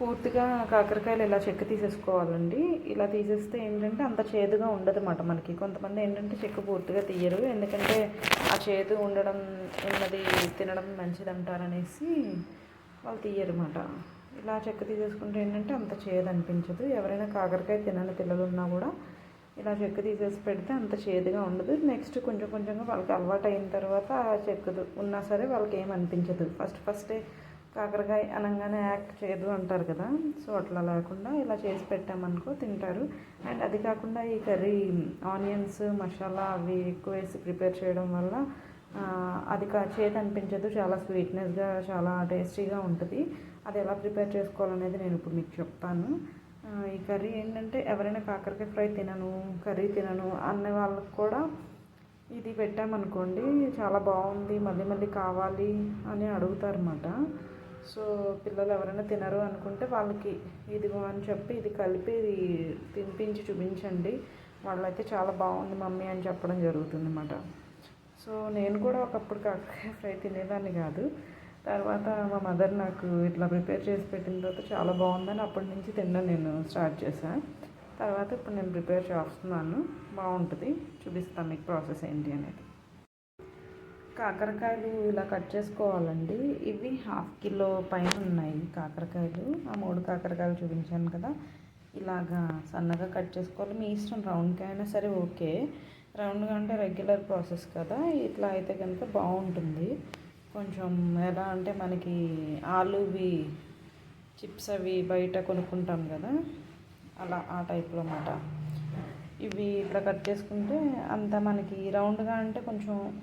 పూర్తిగా కాకరకాయలు ఇలా చెక్క తీసేసుకోవాలండి. ఇలా తీసేస్తే ఏంటంటే అంత చేదుగా ఉండదు అన్నమాట మనకి. కొంతమంది ఏంటంటే చెక్క పూర్తిగా తీయరు. ఎందుకంటే ఆ చేదు ఉండడం ఉన్నది తినడం మంచిది అంటారనేసి వాళ్ళు తీయరు అన్నమాట ఇలా చెక్క తీసేసుకుంటే ఏంటంటే అంత చేదు అనిపించదు ఎవరైనా కాకరకాయ తినని పిల్లలు ఉన్నా కూడా ఇలా చెక్క తీసేసి పెడితే అంత చేదుగా ఉండదు. నెక్స్ట్ కొంచెం కొంచెంగా వాళ్ళకి అలవాటు అయిన తర్వాత ఆ చెక్కదు ఉన్నా సరే వాళ్ళకి ఏం అనిపించదు. ఫస్ట్ ఫస్టే కాకరకాయ అనగానే యాక్ట్ చేయదు అంటారు కదా. సో అట్లా లేకుండా ఇలా చేసి పెట్టామనుకో తింటారు. అండ్ అది కాకుండా ఈ కర్రీ ఆనియన్స్ మసాలా అవి ఎక్కువ వేసి ప్రిపేర్ చేయడం వల్ల అది కా చేతి అనిపించదు. చాలా స్వీట్నెస్గా చాలా టేస్టీగా ఉంటుంది. అది ఎలా ప్రిపేర్ చేసుకోవాలనేది నేను ఇప్పుడు మీకు చెప్తాను. ఈ కర్రీ ఏంటంటే ఎవరైనా కాకరకాయ ఫ్రై తినను కర్రీ తినను అనే వాళ్ళకి కూడా ఇది పెట్టామనుకోండి చాలా బాగుంది మళ్ళీ మళ్ళీ కావాలి అని అడుగుతారన్నమాట. సో పిల్లలు ఎవరైనా తినరు అనుకుంటే వాళ్ళకి ఇదిగో అని చెప్పి ఇది కలిపి ఇది తినిపించి చూపించండి. వాళ్ళైతే చాలా బాగుంది మమ్మీ అని చెప్పడం జరుగుతుంది అన్నమాట సో నేను కూడా ఒకప్పుడు కాకరకాయ ఫ్రై తినేదాన్ని కాదు. తర్వాత మా మదర్ నాకు ఇట్లా ప్రిపేర్ చేసి పెట్టిన తర్వాత చాలా బాగుందని అప్పటి నుంచి తినడం నేను స్టార్ట్ చేశాను తర్వాత ఇప్పుడు నేను ప్రిపేర్ చేస్తున్నాను. బాగుంటుంది. చూపిస్తాను మీకు ప్రాసెస్ ఏంటి అనేది. కాకరకాయలు ఇలా కట్ చేసుకోవాలండి. ఇవి హాఫ్ కిలో పైన ఉన్నాయి కాకరకాయలు. ఆ మూడు కాకరకాయలు చూపించాను కదా. ఇలాగా సన్నగా కట్ చేసుకోవాలి. మీ ఇష్టం రౌండ్గా అయినా సరే ఓకే. రౌండ్గా అంటే రెగ్యులర్ ప్రాసెస్ కదా. ఇట్లా అయితే కనుక బాగుంటుంది. కొంచెం ఎలా అంటే మనకి ఆలువి చిప్స్ అవి బయట కొనుక్కుంటాం కదా. అలా ఆ టైప్లో అన్నమాట. ఇవి ఇట్లా కట్ చేసుకుంటే అంత మనకి రౌండ్గా అంటే కొంచెం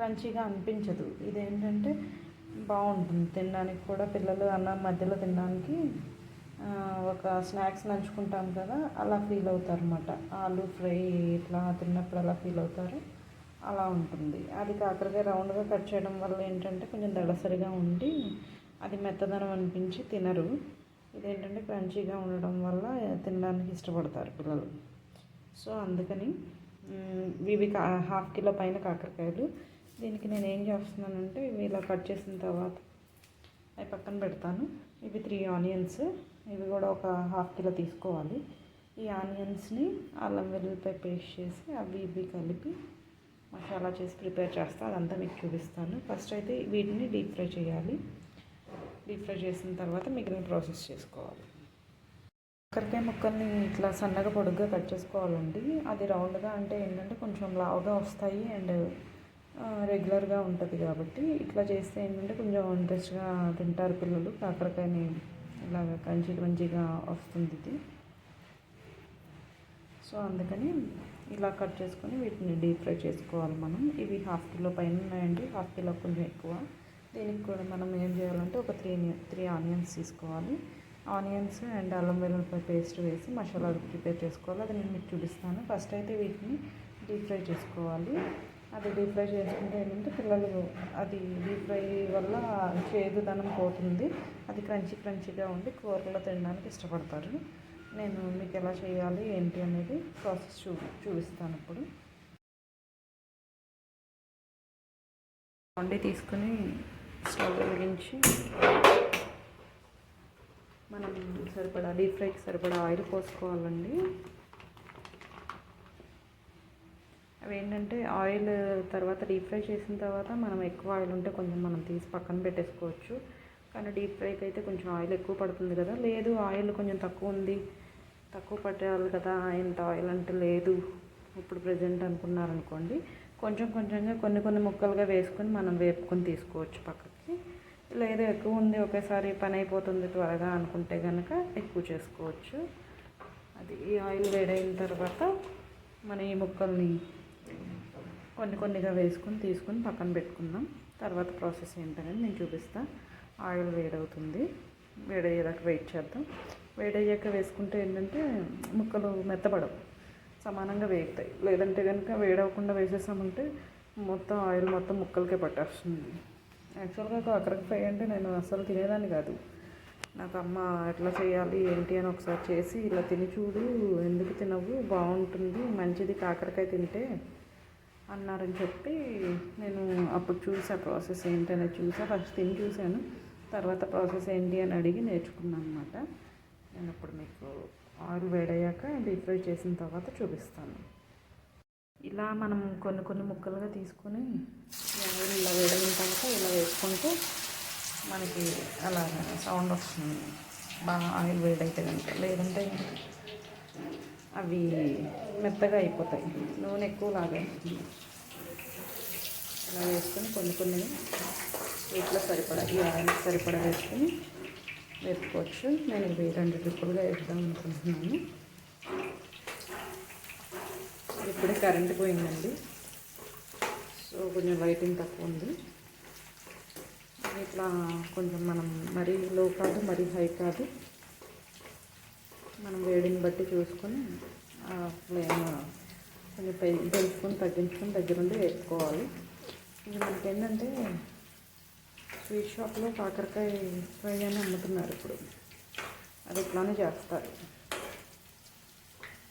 క్రంచీగా అనిపించదు. ఇదేంటంటే బాగుంటుంది. తినడానికి కూడా పిల్లలు అన్నం మధ్యలో తినడానికి ఒక స్నాక్స్ నంచుకుంటాం కదా అలా ఫీల్ అవుతారు అనమాట ఆలు ఫ్రై ఇట్లా తిన్నప్పుడు అలా ఫీల్ అవుతారు. అలా ఉంటుంది. అది కాకరకాయ రౌండ్గా కట్ చేయడం వల్ల ఏంటంటే కొంచెం దళసరిగా ఉండి అది మెత్తదనం అనిపించి తినరు. ఇదేంటంటే క్రంచీగా ఉండడం వల్ల తినడానికి ఇష్టపడతారు పిల్లలు. సో అందుకని ఇవి కా హాఫ్ కిలో పైన కాకరకాయలు దీనికి నేను ఏం చేస్తున్నానంటే ఇవి ఇలా కట్ చేసిన తర్వాత అవి పక్కన పెడతాను. ఇవి త్రీ ఆనియన్స్. ఇవి కూడా ఒక హాఫ్ కిలో తీసుకోవాలి. ఈ ఆనియన్స్ని అల్లం వెల్లుల్లిపాయ పేస్ట్ చేసి అవి ఇవి కలిపి మసాలా చేసి ప్రిపేర్ చేస్తా. అదంతా మీకు చూపిస్తాను. ఫస్ట్ అయితే వీటిని డీప్ ఫ్రై చేయాలి. డీప్ ఫ్రై చేసిన తర్వాత మిగిలిన ప్రాసెస్ చేసుకోవాలి. కాకరకాయ ముక్కల్ని ఇట్లా సన్నగా పొడుగ్గా కట్ చేసుకోవాలండి. అది రౌండ్గా అంటే ఏంటంటే కొంచెం లావుగా వస్తాయి అండ్ రెగ్యులర్గా ఉంటుంది కాబట్టి ఇట్లా చేస్తే ఏంటంటే కొంచెం ఇంట్రెస్ట్గా తింటారు పిల్లలు. కాకరకాయని ఇలాగ కంచి మంచిగా వస్తుంది ఇది. సో అందుకని ఇలా కట్ చేసుకొని వీటిని డీప్ ఫ్రై చేసుకోవాలి మనం. ఇవి హాఫ్ కిలో పైన ఉన్నాయండి. హాఫ్ కిలో కొంచెం ఎక్కువ. దీనికి కూడా మనం ఏం చేయాలంటే ఒక త్రీ త్రీ ఆనియన్స్ తీసుకోవాలి. ఆనియన్స్ అండ్ అల్లం వెల్లుల్లిపాయ పేస్ట్ వేసి మసాలా ప్రిపేర్ చేసుకోవాలి. అది నేను మీకు చూపిస్తాను. ఫస్ట్ అయితే వీటిని డీప్ ఫ్రై చేసుకోవాలి. అది డీప్ ఫ్రై చేసుకుంటే ఏంటంటే పిల్లలు అది డీప్ ఫ్రై వల్ల చేదుదనం పోతుంది. అది క్రంచీ క్రంచీగా ఉండి కూరలో తినడానికి ఇష్టపడతారు. నేను మీకు ఎలా చేయాలి ఏంటి అనేది ప్రాసెస్ చూ చూపిస్తాను ఇప్పుడు. వండి తీసుకుని స్టవ్ వెలిగించి మనం సరిపడా డీప్ ఫ్రైకి సరిపడా ఆయిల్ పోసుకోవాలండి. అవి ఏంటంటే ఆయిల్ తర్వాత డీప్ ఫ్రై చేసిన తర్వాత మనం ఎక్కువ ఆయిల్ ఉంటే కొంచెం మనం తీసి పక్కన పెట్టేసుకోవచ్చు. కానీ డీప్ ఫ్రైకి అయితే కొంచెం ఆయిల్ ఎక్కువ పడుతుంది కదా. లేదు ఆయిల్ కొంచెం తక్కువ ఉంది. తక్కువ పట్టాలి కదా ఇంత ఆయిల్ అంటే లేదు. ఇప్పుడు ప్రజెంట్ అనుకున్నారనుకోండి కొంచెం కొంచెంగా కొన్ని కొన్ని ముక్కలుగా వేసుకొని మనం వేపుకొని తీసుకోవచ్చు పక్కకి. లేదు ఎక్కువ ఉంది ఒకేసారి పని అయిపోతుంది త్వరగా అనుకుంటే కనుక ఎక్కువ చేసుకోవచ్చు. అది ఈ ఆయిల్ వేడైన తర్వాత మన ఈ ముక్కల్ని కొన్ని కొన్నిగా వేసుకొని తీసుకొని పక్కన పెట్టుకుందాం. తర్వాత ప్రాసెస్ ఏంటనేది నేను చూపిస్తా. ఆయిల్ వేడవుతుంది. వేడయ్యేదాకా వెయిట్ చేద్దాం. వేడయ్యాక వేసుకుంటే ఏంటంటే ముక్కలు మెత్తపడవు సమానంగా వేగుతాయి. లేదంటే కనుక వేడవకుండా వేసేసామంటే మొత్తం ఆయిల్ మొత్తం ముక్కలకే పట్టేస్తుంది. యాక్చువల్గా కాకరకాయ ఫ్రై అంటే నేను అసలు తినేదాన్ని కాదు. నాకు అమ్మ ఎట్లా చేయాలి ఏంటి అని ఒకసారి చేసి ఇలా తిని చూడు ఎందుకు తినవు బాగుంటుంది మంచిది కాకరకాయ తింటే అన్నారని చెప్పి నేను అప్పుడు చూసా ప్రాసెస్ ఏంటనే చూసా. ఫస్ట్ తిని చూశాను. తర్వాత ప్రాసెస్ ఏంటి అని అడిగి నేర్చుకున్నాను అనమాట నేను ఇప్పుడు మీకు ఆయిల్ వేడయ్యాక డీప్ ఫ్రై చేసిన తర్వాత చూపిస్తాను. ఇలా మనం కొన్ని కొన్ని ముక్కలుగా తీసుకొని ఆయిల్ ఇలా వేడైన తర్వాత ఇలా వేసుకుంటే మనకి అలా సౌండ్ వస్తుంది. బాగా ఆయిల్ వేడైతే కనుక. లేదంటే అవి మెత్తగా అయిపోతాయి. నూనె ఎక్కువ లాగేస్తుంది ఇలా వేసుకొని కొన్ని కొన్ని వీటిలో సరిపడా ఈ ఆయిల్ సరిపడా వేసుకొని వేసుకోవచ్చు నేను ఇవి రెండు ట్రిప్పులుగా వేద్దాం అనుకుంటున్నాను. ఇప్పుడే కరెంట్ పోయిందండి. సో కొంచెం లైటింగ్ తక్కువ ఉంది. ఇట్లా కొంచెం మనం మరీ లో కాదు మరీ హై కాదు. మనం వేడిని బట్టి చూసుకొని ఫ్లేమ్ కొంచెం పెంచుకొని తగ్గించుకొని దగ్గరుండి వేసుకోవాలి. ఇది మనకి ఏంటంటే స్వీట్ షాప్లో కాకరకాయ ఫ్రై అని అమ్ముతున్నారు ఇప్పుడు. అది ఇట్లానే చేస్తారు.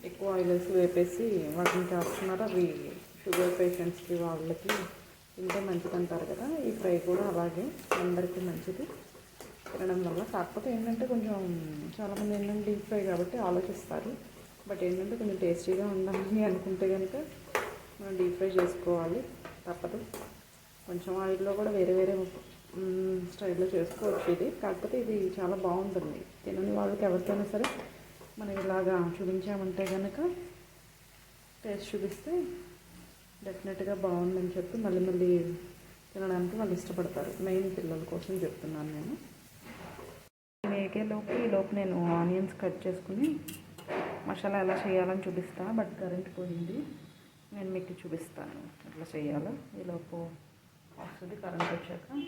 ఎక్కువ ఆయిల్ వేసి వేపేసి వాటిని చేస్తున్నారు. అవి షుగర్ పేషెంట్స్కి వాళ్ళకి తింటే మంచిది అంటారు కదా. ఈ ఫ్రై కూడా అలాగే అందరికీ మంచిది తినడం వల్ల. కాకపోతే ఏంటంటే కొంచెం చాలామంది ఏంటంటే డీప్ ఫ్రై కాబట్టి ఆలోచిస్తారు. బట్ ఏంటంటే కొంచెం టేస్టీగా ఉండాలని అనుకుంటే కనుక మనం డీప్ ఫ్రై చేసుకోవాలి. తప్పదు. కొంచెం ఆయిల్లో కూడా వేరే వేరే స్టైల్లో చేసుకోవచ్చు ఇది. కాకపోతే ఇది చాలా బాగుంటుంది. తినని వాళ్ళకి ఎవరికైనా సరే మనం ఇలాగా చూపించామంటే కనుక టేస్ట్ చూపిస్తే డెఫినెట్గా బాగుందని చెప్పి మళ్ళీ మళ్ళీ తినడానికి వాళ్ళు ఇష్టపడతారు. మెయిన్ పిల్లల కోసం చెప్తున్నాను నేను. వేగేలోపు ఈ లోపు నేను ఆనియన్స్ కట్ చేసుకుని మసాలా ఎలా చేయాలని చూపిస్తాను బట్ కరెంట్ పోయింది. నేను మీకు చూపిస్తాను ఎట్లా చేయాలో. ఈలోపు వస్తుంది కరెంట్ వచ్చాక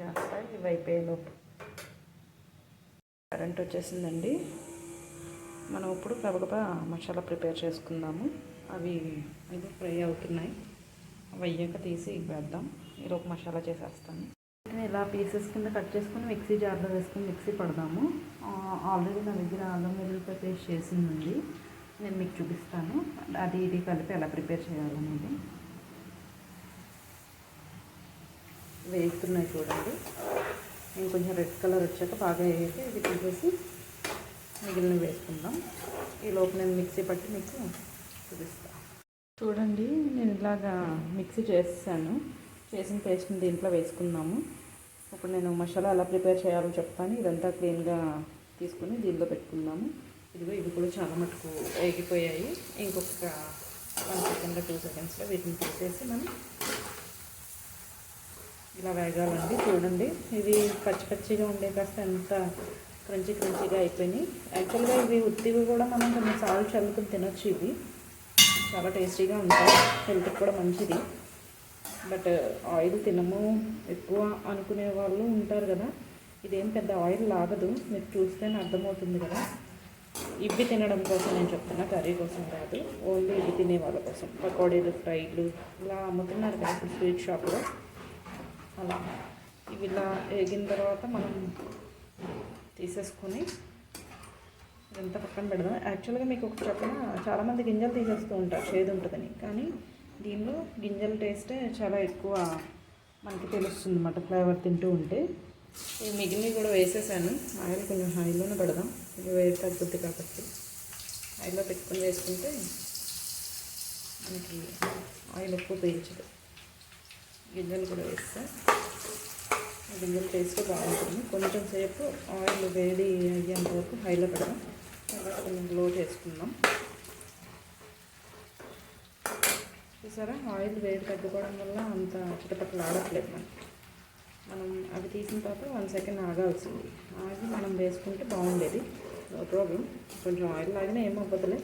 చేస్తాయి ఇవి అయిపోయేలోపు కరెంట్ వచ్చేసిందండి. మనం ఇప్పుడు గబగబా మసాలా ప్రిపేర్ చేసుకుందాము. అవి ఇది ఫ్రై అవుతున్నాయి. అవి అయ్యాక తీసి వేద్దాం. ఈలోపు మసాలా చేసేస్తాను. ఇలా పీసెస్ కింద కట్ చేసుకుని మిక్సీ జార్లో వేసుకుని మిక్సీ పడదాము. ఆల్రెడీ నా దగ్గర అల్లం వెల్లుల్లిపాయ పేస్ట్ చేసిందండి. నేను మీకు చూపిస్తాను. అది ఇది కలిపి ఎలా ప్రిపేర్ చేయాలనేది. వేస్తున్నాయి చూడండి. ఇంకొంచెం రెడ్ కలర్ వచ్చాక బాగా వేసి ఇది తీసేసి మిగిలిన వేసుకుందాం. ఈ లోపు నేను మిక్సీ పట్టి మీకు చూపిస్తాను. చూడండి నేను ఇలాగా మిక్సీ చేసాను చేసిన పేస్ట్ని దీంట్లో వేసుకున్నాము ఇప్పుడు నేను మసాలా ఎలా ప్రిపేర్ చేయాలో చెప్తాను. ఇదంతా క్లీన్గా తీసుకుని దీనిలో పెట్టుకుందాము. ఇదిగో ఇవి కూడా చాలా మటుకు వేగిపోయాయి. ఇంకొక వన్ సెకండ్ టూ సెకండ్స్లో వీటిని తీసేసి మనం ఇలా వేగాలండి. చూడండి ఇవి పచ్చి పచ్చిగా ఉండే కాస్త ఎంత క్రంచి క్రంచిగా అయిపోయినాయి. యాక్చువల్గా ఇవి ఉత్తివి కూడా మనం కొంచెం సాల్ట్ చల్లుకుని తినొచ్చు ఇవి. చాలా టేస్టీగా ఉంటాయి. హెల్త్కి కూడా మంచిది. బట్ ఆయిల్ తినము ఎక్కువ అనుకునే వాళ్ళు ఉంటారు కదా. ఇదేం పెద్ద ఆయిల్ లాగదు. మీరు చూస్తేనే అర్థమవుతుంది కదా. ఇవి తినడం కోసం నేను చెప్తున్నా కర్రీ కోసం కాదు. ఓన్లీ ఇవి తినే వాళ్ళ కోసం. పకోడీలు ఫ్రైలు ఇలా అమ్ముతున్నారు కదా ఇప్పుడు స్వీట్ షాప్లో. అలా. ఇవి ఇలా వేగిన తర్వాత మనం తీసేసుకొని ఇదంతా పక్కన పెడదాం. యాక్చువల్గా మీకు ఒక చెప్పిన? చాలామంది గింజలు తీసేస్తూ ఉంటారు. చేదు ఉంటుందని. కానీ దీనిలో గింజల టేస్టే చాలా ఎక్కువ మనకి తెలుస్తుంది అన్నమాట ఫ్లేవర్ తింటూ ఉంటే. ఈ మిగిలినవి కూడా వేసేసాను. ఆయిల్ కొంచెం హైలోనే పెడదాం. ఇది వేడి తగ్గుద్ది కాబట్టి. హైలో పెట్టుకొని వేసుకుంటే మనకి ఆయిల్ ఎక్కువ పీల్చదు గింజలు కూడా వేస్తా. గింజల టేస్ట్ బాగుంటుంది. కొంచెం సేపు ఆయిల్ వేడి అయ్యేంత వరకు హైలో పెడదాం. తర్వాత కొంచెం లో చేసుకుందాం. చూసారా? ఆయిల్ వేడి తగ్గిపోవడం వల్ల అంత చుట్టుపక్కల ఆడట్లేదు మనం. మనం అవి తీసిన తర్వాత వన్ సెకండ్ ఆగాల్సింది. ఆగి మనం వేసుకుంటే బాగుండేది. నో ప్రాబ్లం కొంచెం ఆయిల్ లాగినా అవ్వదులే.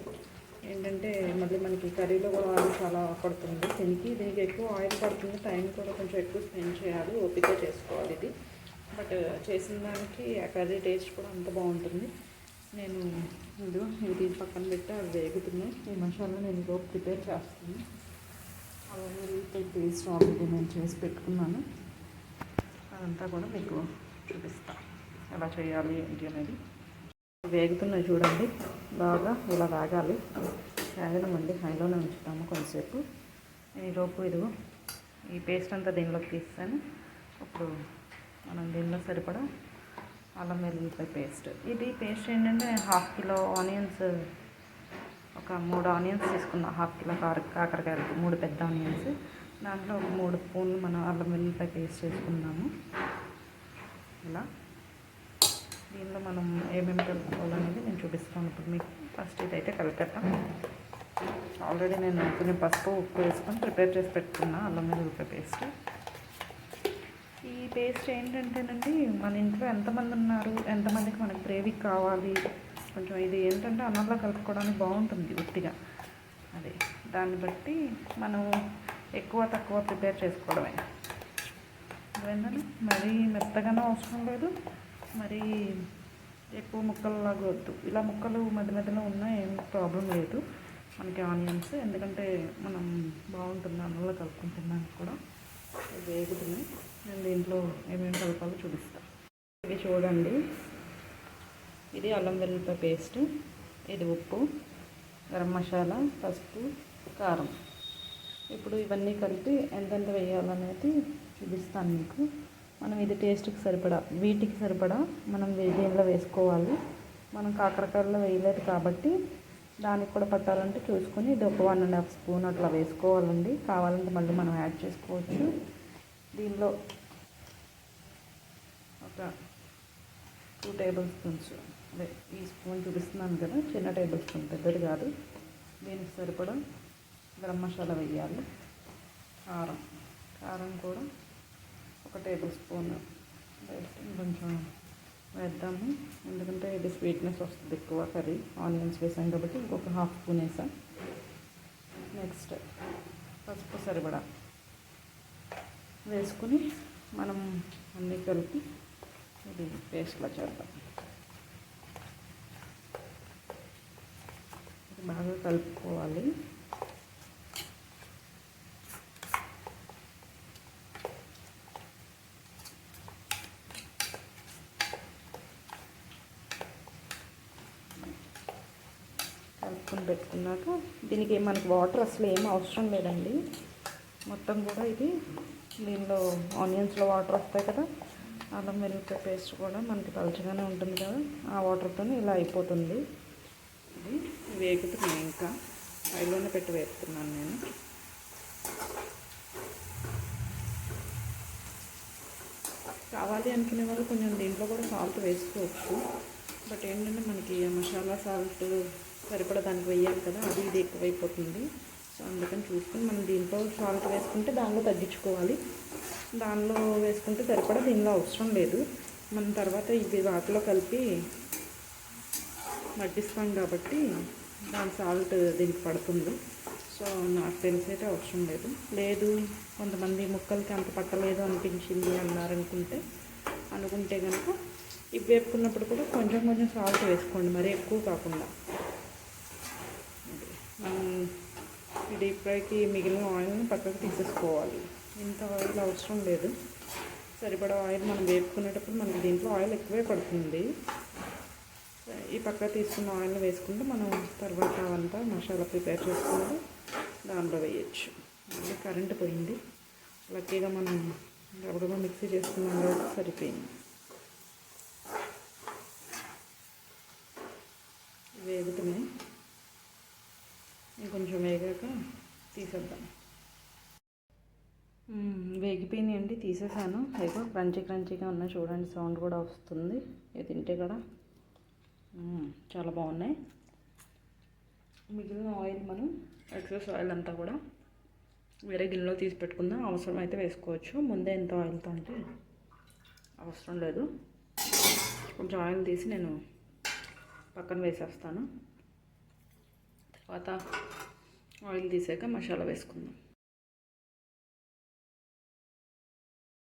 ఏంటంటే మళ్ళీ మనకి కర్రీలో కూడా ఆయిల్ చాలా పడుతుంది. దీనికి దీనికి ఎక్కువ ఆయిల్ పడుతుంది. టైం కూడా కొంచెం ఎక్కువ స్పెండ్ చేయాలి. ఓపిక చేసుకోవాలి ఇది. బట్ చేసిన దానికి ఆ కర్రీ టేస్ట్ కూడా అంత బాగుంటుంది. నేను ఇదిగో ఇది పక్కన పెట్టి. అవి వేగుతున్నాయి. ఈ మసాలా నేను ఇదిగో ప్రిపేర్ చేస్తాను. అలాగే పేస్ట్ ఆల్రెడీ నేను చేసి పెట్టుకున్నాను. అదంతా కూడా మీకు చూపిస్తాను ఎలా చేయాలి ఏంటి అనేది. వేగుతున్నాయి చూడండి. బాగా ఇలా వేగాలి వేగడం అండి. హైలోనే ఉంచుతాము కొంతసేపు. నేను ఈలోపు ఇదిగో ఈ పేస్ట్ అంతా దీనిలోకి తీస్తాను. ఇప్పుడు మనం దీనిలో సరిపడా అల్లం వెల్లుల్లిపాయ పేస్ట్. ఇది పేస్ట్ ఏంటంటే హాఫ్ కిలో ఆనియన్స్ ఒక మూడు ఆనియన్స్ తీసుకున్నాం. హాఫ్ కిలో కార కాకరకాయలు మూడు పెద్ద ఆనియన్స్. దాంట్లో ఒక మూడు స్పూన్లు మనం అల్లం వెల్లుల్లిపాయ పేస్ట్ చేసుకున్నాము ఇలా. దీనిలో మనం ఏమేమి కలుపుకోవాలనేది నేను చూపిస్తాను. ఇప్పుడు మీకు ఫస్ట్ ఇదైతే కలిపేద్దాం. ఆల్రెడీ నేను కొంచెం పసుపు ఉప్పు వేసుకొని ప్రిపేర్ చేసి పెట్టుకున్నా అల్లం వెల్లుల్లిపాయ పేస్ట్. ఈ పేస్ట్ ఏంటంటేనండి మన ఇంట్లో ఎంతమంది ఉన్నారు ఎంతమందికి మనకి గ్రేవీ కావాలి కొంచెం ఇది ఏంటంటే అన్నంలో కలుపుకోవడానికి బాగుంటుంది ఉత్తిగా. అదే దాన్ని బట్టి మనం ఎక్కువ తక్కువ ప్రిపేర్ చేసుకోవడమే. ఏంటంటే మరీ మెత్తగానో అవసరం లేదు. మరీ ఎక్కువ ముక్కల్లాగా వద్దు. ఇలా ముక్కలు మధ్య మధ్యలో ఉన్నా ఏం ప్రాబ్లం లేదు. మనకి ఆనియన్స్ ఎందుకంటే మనం బాగుంటుంది అన్నంలో కలుపుకుంటున్నాను కూడా. వేగుతుంది. వేగుతున్నాయి నేను దీంట్లో ఏమేమి కలపాలో చూపిస్తాను ఇవి చూడండి. ఇది అల్లం వెల్లుల్లిపాయ పేస్ట్ ఇది ఉప్పు గరం మసాలా పసుపు కారం. ఇప్పుడు ఇవన్నీ కలిపి ఎంతెంత వేయాలనేది చూపిస్తాను మీకు. మనం ఇది టేస్ట్కి సరిపడా వీటికి సరిపడా మనం దీనిలో వేసుకోవాలి. మనం కాకరకాయలో వేయలేదు కాబట్టి దానికి కూడా పట్టాలంటే చూసుకొని ఇది ఒక వన్ అండ్ హాఫ్ స్పూన్ అట్లా వేసుకోవాలండి. కావాలంటే మళ్ళీ మనం యాడ్ చేసుకోవచ్చు. దీనిలో ఒక టూ టేబుల్ స్పూన్స్ అదే ఈ స్పూన్ చూపిస్తున్నాను కదా చిన్న టేబుల్ స్పూన్ పెద్దది కాదు. దీనికి సరిపడా గరం మసాలా వేయాలి. కారం. కారం కూడా ఒక టేబుల్ స్పూన్ కొంచెం వేద్దాము. ఎందుకంటే ఇది స్వీట్నెస్ వస్తుంది ఎక్కువ కర్రీ. ఆనియన్స్ వేసాం కాబట్టి ఇంకొక హాఫ్ స్పూన్ వేసాం. నెక్స్ట్ పసుపు సరిపడా. వేసుకుని మనం అన్నీ కలిపి ఇది పేస్ట్లా చేద్దాం. బాగా కలుపుకోవాలి. కలుపుకొని పెట్టుకున్నాక దీనికి మనకి వాటర్ అసలు ఏం అవసరం లేదండి. మొత్తం కూడా ఇది దీనిలో ఆనియన్స్లో వాటర్ వస్తాయి కదా అల్లం వెల్లుల్లిపాయ పేస్ట్ కూడా మనకి పలుచగానే ఉంటుంది కదా ఆ వాటర్తో ఇలా అయిపోతుంది. ఇది వేగుతున్నాయి ఇంకా. హైలోనే పెట్టి వేస్తున్నాను నేను. కావాలి అనుకునే వాళ్ళు కొంచెం దీంట్లో కూడా సాల్ట్ వేసుకోవచ్చు. బట్ ఏంటంటే మనకి మసాలా సాల్ట్ సరిపడా దానికి వేయాలి కదా అది ఇది ఎక్కువైపోతుంది. సో అందుకని చూసుకొని మనం దీంట్లో సాల్ట్ వేసుకుంటే దానిలో తగ్గించుకోవాలి. దానిలో వేసుకుంటే సరిపడా దీనిలో అవసరం లేదు. మనం తర్వాత ఇవి వాటిలో కలిపి మట్టిస్తాం కాబట్టి దాని సాల్ట్ దీనికి పడుతుంది. సో నాకు తెలిసైతే అవసరం లేదు. లేదు కొంతమంది ముక్కలకి అంత పట్టలేదు అనిపించింది అన్నారనుకుంటే అనుకుంటే కనుక ఇవి వేపుకున్నప్పుడు కూడా కొంచెం కొంచెం సాల్ట్ వేసుకోండి. మరీ ఎక్కువ కాకుండా. మనం ఈ డీప్ ఫ్రైకి మిగిలిన ఆయిల్ని పక్కకు తీసేసుకోవాలి. ఇంత ఆయిల్ అవసరం లేదు. సరిపడా ఆయిల్ మనం వేపుకునేటప్పుడు మనకి దీంట్లో ఆయిల్ ఎక్కువే పడుతుంది. ఈ పక్క తీసుకున్న ఆయిల్ వేసుకుంటే మనం తర్వాత అంతా మసాలా ప్రిపేర్ చేసుకున్నది దాంట్లో వేయచ్చు. మళ్ళీ కరెంట్ పోయింది. లక్కీగా మనం గబగబా మిక్సీ చేసుకున్నాం కాబట్టి సరిపోయింది. వేగుతున్నాయి. ఇంకొంచెం వేగాక తీసేద్దాం. వేగిపోయినాయండి అండి తీసేసాను. ఏదో క్రంచీ క్రంచీగా ఉన్నాయి. చూడండి సౌండ్ కూడా వస్తుంది. ఇది తింటే కూడా చాలా బాగున్నాయి. మిగిలిన ఆయిల్ మనం ఎక్సెస్ ఆయిల్ అంతా కూడా వేరే గిన్నెలో తీసి పెట్టుకుందాం. అవసరం అయితే వేసుకోవచ్చు. ముందే ఎంత ఆయిల్తో అంటే అవసరం లేదు. కొంచెం ఆయిల్ తీసి నేను పక్కన వేసేస్తాను. తర్వాత ఆయిల్ తీసాక మసాలా వేసుకుందాం.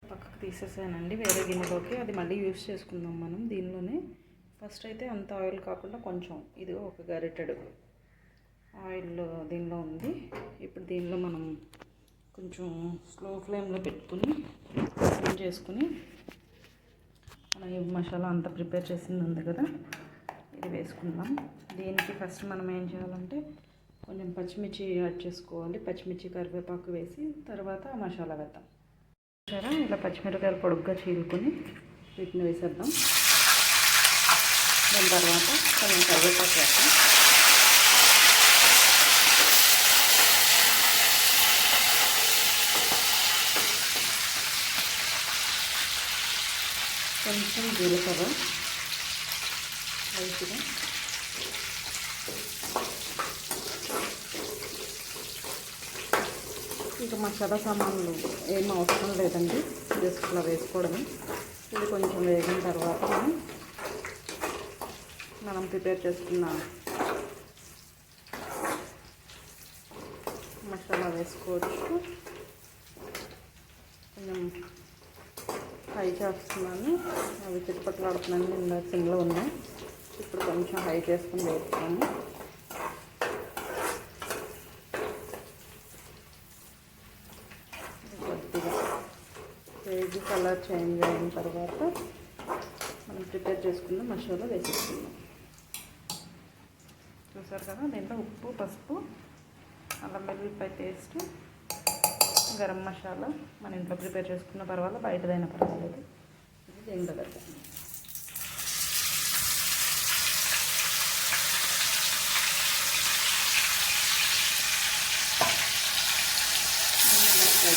పక్కకు తీసేసానండి వేరే గిన్నెలోకి. అది మళ్ళీ యూస్ చేసుకుందాం మనం దీనిలోనే. ఫస్ట్ అయితే అంత ఆయిల్ కాకుండా కొంచెం ఇది ఒక గరిటెడు ఆయిల్ దీనిలో ఉంది. ఇప్పుడు దీనిలో మనం కొంచెం స్లో ఫ్లేమ్లో పెట్టుకుని సిమ్ చేసుకుని మనం ఈ మసాలా అంతా ప్రిపేర్ చేసింది ఉంది కదా ఇది వేసుకుందాం. దీనికి ఫస్ట్ మనం ఏం చేయాలంటే కొంచెం పచ్చిమిర్చి యాడ్ చేసుకోవాలి. పచ్చిమిర్చి కరివేపాకు వేసి తర్వాత మసాలా వేద్దాం. సరే ఇలా పచ్చిమిరపకాయలు పొడుగ్గా చీలుకొని వీటిని వేసేద్దాం. దాని తర్వాత కొంచెం కరివేపాకు వేస్తాం. కొంచెం జీలకర్ర లైట్గా ఇంకా మసాలా సామాన్లు ఏం అవసరం లేదండి జస్ట్ ఇలా వేసుకోవడమే. ఇది కొంచెం వేగిన తర్వాత మనం మనం ప్రిపేర్ చేసుకున్న మసాలా వేసుకోవచ్చు. కొంచెం హై చేస్తున్నాను. అవి చుట్టుపక్కల ఆడుతున్నాను ఇందాక సిమ్లో ఉన్నాయి. ఇప్పుడు కొంచెం హై చేసుకుని వేస్తాను కొద్దిగా వేగి కలర్ చేంజ్ అయిన తర్వాత మనం ప్రిపేర్ చేసుకున్న మసాలా వేసేసుకుందాం. చూసారు కదా దీంట్లో ఉప్పు పసుపు అల్లం వెల్లుల్లిపాయ పేస్ట్ గరం మసాలా మన ఇంట్లో ప్రిపేర్ చేసుకున్న పర్వాలేదు బయటదైనా పర్వాలేదు. ఇది దీంట్లో పెడతాం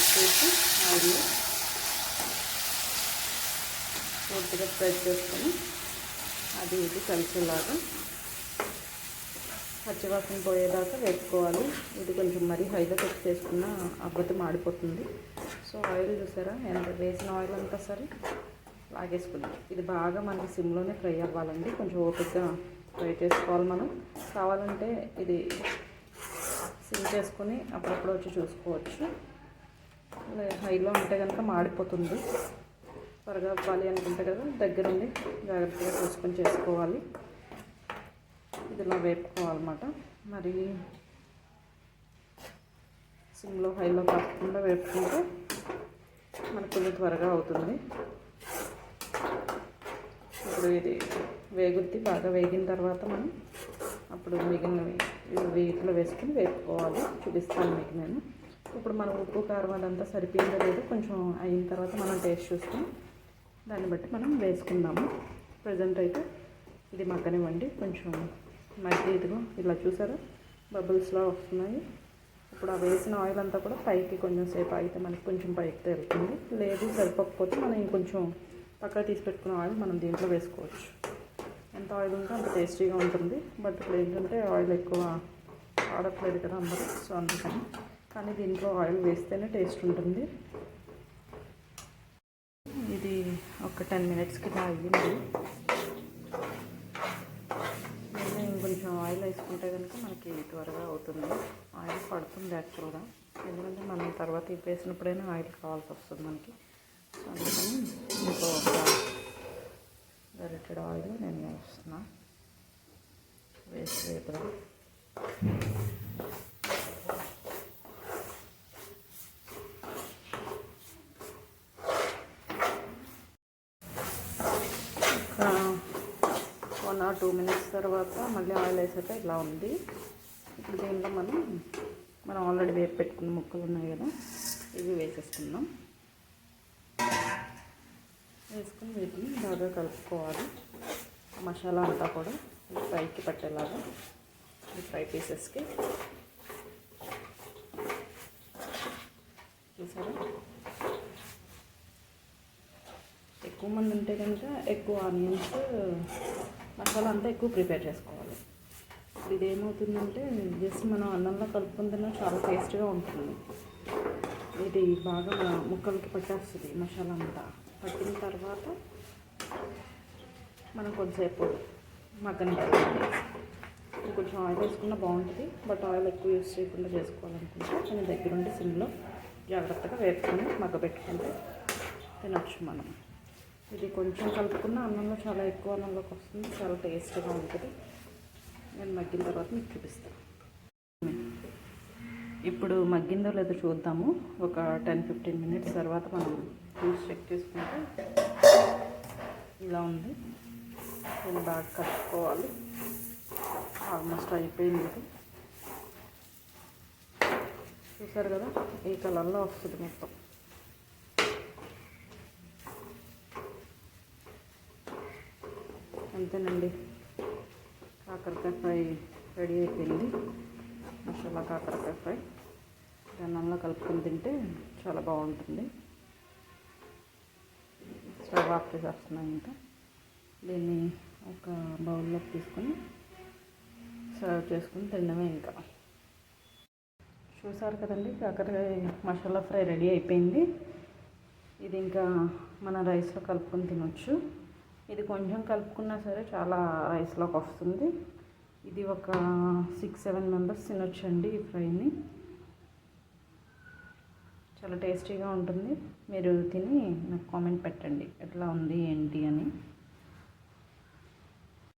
చేసి ఆయిల్ పూర్తిగా ఫ్రై చేసుకొని అది ఇది కలిసేలాగా పచ్చివాసన పోయేదాకా వేసుకోవాలి. ఇది కొంచెం మరీ హైలో పెట్టి చేసుకున్న అబ్బతి మాడిపోతుంది సో ఆయిల్ చూసారా? ఎంత వేసిన ఆయిల్ అంతా సరే లాగేసుకుందాం ఇది బాగా మనకి సిమ్లోనే ఫ్రై అవ్వాలండి. కొంచెం ఓపిక్గా ఫ్రై చేసుకోవాలి మనం. కావాలంటే ఇది సిమ్ చేసుకొని అప్పుడప్పుడు వచ్చి చూసుకోవచ్చు. హైలో ఉంటే కనుక మాడిపోతుంది. త్వరగా అవ్వాలి అనుకుంటే కదా దగ్గరుండి జాగ్రత్తగా చూసుకొని చేసుకోవాలి. ఇదిలా వేపుకోవాలన్నమాట. మరి సిమ్లో హైలో కాకుండా వేపుకుంటే మనకు కొంచెం త్వరగా అవుతుంది. ఇప్పుడు ఇది వేగుద్ది బాగా వేగిన తర్వాత మనం అప్పుడు మిగిలినవి వీటిలో వేసుకుని వేపుకోవాలి. చూపిస్తాను మీకు నేను. ఇప్పుడు మనం ఉప్పు కారం అదంతా సరిపోయిందో లేదో కొంచెం అయిన తర్వాత మనం టేస్ట్ చూస్తాం. దాన్ని బట్టి మనం వేసుకుందాము. ప్రజెంట్ అయితే ఇది మగ్గనివ్వండి. కొంచెం మగ్గి ఇదిగో ఇలా చూసారా? బబుల్స్లా వస్తున్నాయి. ఇప్పుడు ఆ వేసిన ఆయిల్ అంతా కూడా పైకి కొంచెం సేపు అయితే మనకి కొంచెం పైకి తేలుతుంది. లేదు సరిపోకపోతే మనం ఇంకొంచెం పక్కన తీసి పెట్టుకున్న ఆయిల్ మనం దీంట్లో వేసుకోవచ్చు. ఎంత ఆయిల్ ఉంటే అంత టేస్టీగా ఉంటుంది. బట్ ఇప్పుడు ఏంటంటే ఆయిల్ ఎక్కువ ఆడట్లేదు కదా అందరూ సో అందుకని. కానీ దీంట్లో ఆయిల్ వేస్తేనే టేస్ట్ ఉంటుంది. ఇది ఒక టెన్ మినిట్స్కి ఇలా అయ్యింది. కొంచెం ఆయిల్ వేసుకుంటే కనుక మనకి త్వరగా అవుతుంది. ఆయిల్ పడుతుంది యాక్చువల్గా. ఎందుకంటే మనం తర్వాత ఇప్పేసినప్పుడైనా ఆయిల్ కావాల్సి వస్తుంది మనకి. సో అందుకని ఇంకో గరిటెడ్ ఆయిల్ నేను వేస్తున్నా. వేసి వేపుదాం వన్ ఆర్ టూ మినిట్స్ తర్వాత మళ్ళీ ఆయిల్ వేసాక ఇలా ఉంది. ఇప్పుడు దీంట్లో మనం మనం ఆల్రెడీ వేపు పెట్టుకున్న ముక్కలు ఉన్నాయి కదా ఇవి వేసేసుకుందాం. వేసుకుని వీటిని బాగా కలుపుకోవాలి. మసాలా అంతా కూడా ఫ్రైకి పట్టేలాగా ఈ ఫ్రై పీసెస్కి. చూసారా? ఎక్కువ మంది ఉంటే కనుక ఎక్కువ ఆనియన్స్ మసాలా అంతా ఎక్కువ ప్రిపేర్ చేసుకోవాలి. ఇది ఏమవుతుందంటే జస్ట్ మనం అన్నంలో కలుపుకుని తిన్నా చాలా టేస్ట్గా ఉంటుంది. ఇది బాగా ముక్కలకి పట్టేస్తుంది మసాలా అంతా. పట్టిన తర్వాత మనం కొంచెంసేపు మగ్గని కొంచెం ఆయిల్ వేసుకున్నా బాగుంటుంది. బట్ ఆయిల్ ఎక్కువ యూస్ చేయకుండా చేసుకోవాలనుకుంటే కొంచెం దగ్గరుండి సిమ్లో జాగ్రత్తగా వేపుకొని మగ్గ పెట్టుకుంటే తినొచ్చు మనం. ఇది కొంచెం కలుపుకున్న అన్నంలో చాలా ఎక్కువ అన్నంలోకి వస్తుంది. చాలా టేస్ట్గా ఉంటుంది. నేను మగ్గిన తర్వాత మీకు చూపిస్తాను. ఇప్పుడు మగ్గిందో లేదో చూద్దాము. ఒక టెన్ ఫిఫ్టీన్ మినిట్స్ తర్వాత మనం చూసి చెక్ చేసుకుంటే ఇలా ఉంది. దీన్ని బాగా కలుపుకోవాలి. ఆల్మోస్ట్ అయిపోయింది ఇది. చూసారు కదా? ఈ కలర్లో వస్తుంది మొత్తం. అంతేనండి కాకరకాయ ఫ్రై రెడీ అయిపోయింది. మసాలా కాకరకాయ ఫ్రై. అన్నంలో కలుపుకొని తింటే చాలా బాగుంటుంది. స్టవ్ ఆఫ్ చేసేస్తున్నాను ఇంకా. దీన్ని ఒక బౌల్లోకి తీసుకొని సర్వ్ చేసుకుని తినడమే ఇంకా. చూసారు కదండి కాకరకాయ మసాలా ఫ్రై రెడీ అయిపోయింది. ఇది ఇంకా మన రైస్లో కలుపుకొని తినొచ్చు. ఇది కొంచెం కలుపుకున్నా సరే చాలా రైస్లోకి వస్తుంది. ఇది ఒక సిక్స్ సెవెన్ మెంబర్స్ తినొచ్చండి ఈ ఫ్రైని. చాలా టేస్టీగా ఉంటుంది. మీరు తిని నాకు కామెంట్ పెట్టండి. ఎట్లా ఉంది ఏంటి అని.